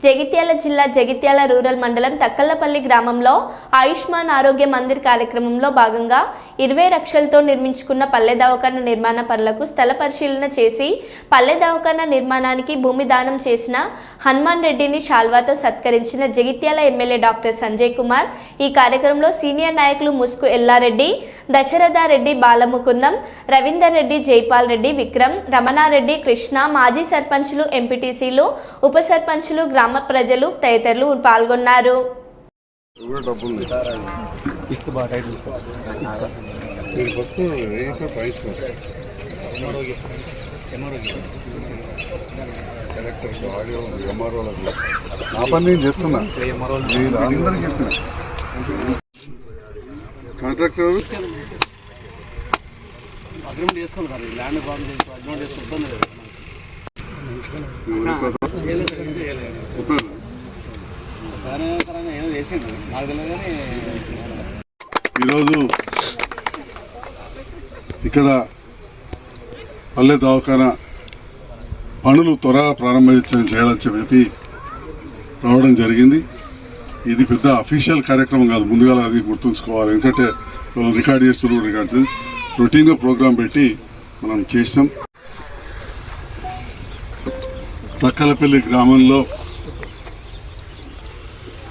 జగిత్యాల జిల్లా జగిత్యాల రూరల్ మండలం తక్కల్లపల్లి గ్రామంలో ఆయుష్మాన్ ఆరోగ్య మందిర్ కార్యక్రమంలో భాగంగా ఇరవై లక్షలతో నిర్మించుకున్న పల్లె దవాఖాన నిర్మాణ పనులకు స్థల పరిశీలన చేసి పల్లె దవాఖాన నిర్మాణానికి భూమి దానం చేసిన హనుమాన్ రెడ్డిని షాల్వాతో సత్కరించిన జగిత్యాల ఎమ్మెల్యే డాక్టర్ సంజయ్ కుమార్ ఈ కార్యక్రమంలో సీనియర్ నాయకులు ముసుగు ఎల్లారెడ్డి దశరథారెడ్డి బాలముకుందం రవీందర్ రెడ్డి జైపాల్ రెడ్డి విక్రమ్ రమణారెడ్డి కృష్ణ మాజీ సర్పంచులు ఎంపీటీసీలు ఉప సర్పంచులు గ్రామ ప్రజలు తదితరులు పాల్గొన్నారు. నా పని నేను చెప్తున్నా నేను అందరికి చెప్తున్నా కాంట్రాక్టర్ అగ్రిమెంట్ చేసుకోండి ల్యాండ్ చేసుకో అగ్రిమెంట్ చేసుకో ఈరోజు ఇక్కడ పల్లె దవాఖాన పనులు త్వరగా ప్రారంభించడం చేయాలని చెప్పి రావడం జరిగింది. ఇది పెద్ద అఫీషియల్ కార్యక్రమం కాదు. ముందుగా అది గుర్తుంచుకోవాలి. ఎందుకంటే వాళ్ళు రికార్డ్ చేస్తున్నారు రికార్డ్ చేసి రొటీన్గా ప్రోగ్రాం పెట్టి మనం చేసినాం. తక్కలపల్లి గ్రామంలో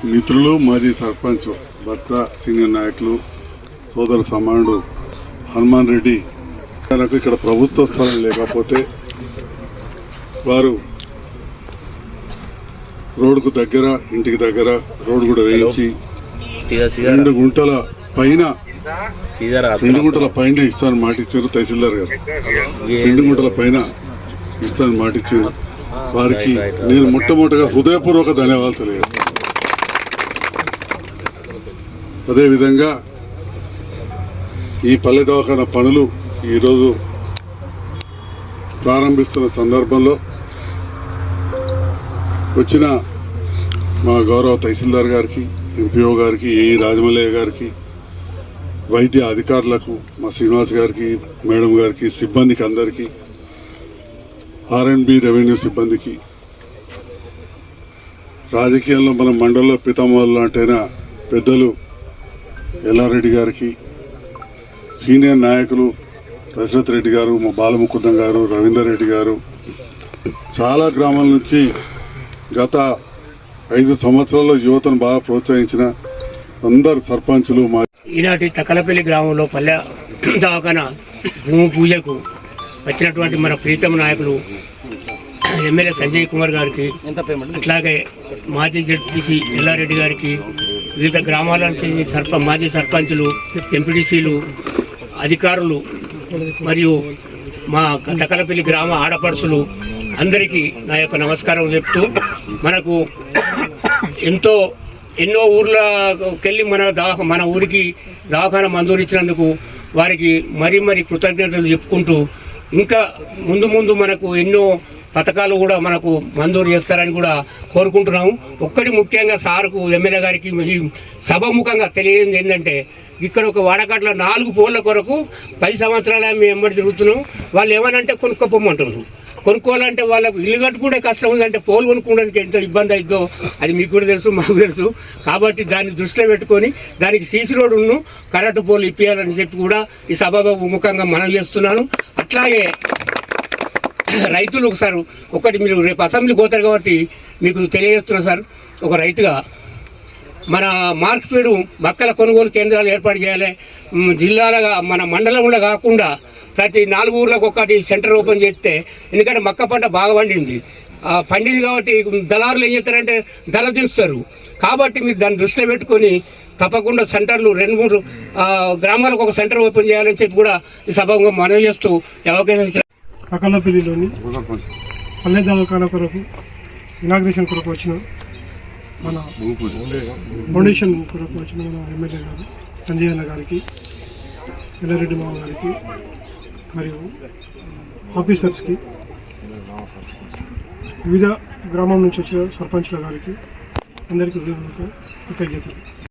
మిత్రులు మాజీ సర్పంచ్ భర్త సీనియర్ నాయకులు సోదర సమానుడు హనుమాన్ రెడ్డి తనకు ఇక్కడ ప్రభుత్వ స్థలం లేకపోతే వారు రోడ్డుకు దగ్గర ఇంటికి దగ్గర రోడ్డు కూడా వేయించి రెండు గుంటల పైన రెండు గుంటల పైన ఇస్తానని మాట ఇచ్చారు తహసీల్దార్ గారు. రెండు గుంటల పైన ఇస్తానని మాట ఇచ్చారు వారికి నేను మొట్టమొదటిగా హృదయపూర్వక ధన్యవాదాలు తెలియజేస్తాను అదేవిధంగా ఈ పల్లె దవాఖాన పనులు ఈరోజు ప్రారంభిస్తున్న సందర్భంలో వచ్చిన మా గౌరవ తహసీల్దార్ గారికి ఎంపీఓ గారికి ఏ రాజమల్లయ్య గారికి వైద్య అధికారులకు మా శ్రీనివాస్ గారికి మేడం గారికి సిబ్బందికి అందరికీ ఆర్ఎండ్బి రెవెన్యూ సిబ్బందికి. రాజకీయాల్లో మన మండలంలో పితామహులు అంటేనా పెద్దలు ఎల్లారెడ్డి గారికి సీనియర్ నాయకులు దశరథ్ రెడ్డి గారు మా బాలముకుందం గారు రవీందర్ రెడ్డి గారు. చాలా గ్రామాల నుంచి గత ఐదు సంవత్సరాల్లో యువతను బాగా ప్రోత్సహించిన అందరు సర్పంచులు మా ఈనాటి తకలపల్లి గ్రామంలో పల్లె దవాఖాన భూమి పూజకు వచ్చినటువంటి మన ప్రీతమ నాయకులు ఎమ్మెల్యే సంజయ్ కుమార్ గారికి అట్లాగే మాజీ జడ్పీసీ ఎల్లారెడ్డి గారికి వివిధ గ్రామాల నుంచి సర్ప మాజీ సర్పంచులు ఎంపీటీసీలు అధికారులు మరియు మా తక్కలపల్లి గ్రామ ఆడపడుచులు అందరికీ నా యొక్క నమస్కారం చెప్తూ మనకు ఎంతో ఎన్నో ఊర్లకెళ్ళి మన దా మన ఊరికి దవాఖాన మంజూరు ఇచ్చినందుకు వారికి మరీ మరీ కృతజ్ఞతలు చెప్పుకుంటూ ఇంకా ముందు ముందు మనకు ఎన్నో పథకాలు కూడా మనకు మంజూరు చేస్తారని కూడా కోరుకుంటున్నాము. ఒక్కటి ముఖ్యంగా సార్కు ఎమ్మెల్యే గారికి సభముఖంగా తెలియజేది ఏంటంటే ఇక్కడ ఒక వాడకట్ల నాలుగు పోళ్ళ కొరకు పది సంవత్సరాల మేము ఎంబడి తిరుగుతున్నాం. వాళ్ళు ఏమనంటే కొనుక్కోపోమంటున్నారు. కొనుక్కోవాలంటే వాళ్ళకు ఇల్లు కట్టుకుంటే కష్టం ఉందంటే పోలు కొనుక్కోవడానికి ఎంత ఇబ్బంది అవుతుందో అది మీకు కూడా తెలుసు మాకు తెలుసు. కాబట్టి దాన్ని దృష్టిలో పెట్టుకొని దానికి సీసీ రోడ్డును కరెంటు పోలు ఇప్పించాలని చెప్పి కూడా ఈ సభ ముఖంగా మనం చేస్తున్నాను. అట్లాగే రైతులు సార్ ఒకటి మీరు రేపు అసెంబ్లీకి పోతారు కాబట్టి మీకు తెలియజేస్తున్నా సార్. ఒక రైతుగా మన మార్క్ఫీడు మక్కల కొనుగోలు కేంద్రాలు ఏర్పాటు చేయాలి. జిల్లాలుగా మన మండలంలో కాకుండా ప్రతి నాలుగు ఊర్లకు ఒకటి సెంటర్ ఓపెన్ చేస్తే ఎందుకంటే మక్క పంట బాగా పండింది. పండింది కాబట్టి దళారులు ఏం చేస్తారంటే ధర తీస్తారు. కాబట్టి మీరు దాన్ని దృష్టిలో పెట్టుకొని తప్పకుండా సెంటర్లు రెండు మూడు గ్రామాలకు ఒక సెంటర్ ఓపెన్ చేయాలని చెప్పి కూడా ఈ సభగా మనవి చేస్తూ అవకాశం పల్లె దవాఖాన కొరకు ఇనాగ్రేషన్ కొరకు వచ్చిన మన ఫౌండేషన్ కొరకు వచ్చిన మన ఎమ్మెల్యే గారు సంజయ్ అన్న గారికి ఎల్లారెడ్డి మామ గారికి మరియు ఆఫీసర్స్కి వివిధ గ్రామం నుంచి వచ్చిన సర్పంచ్ల గారికి అందరికీ కృతజ్ఞతలు.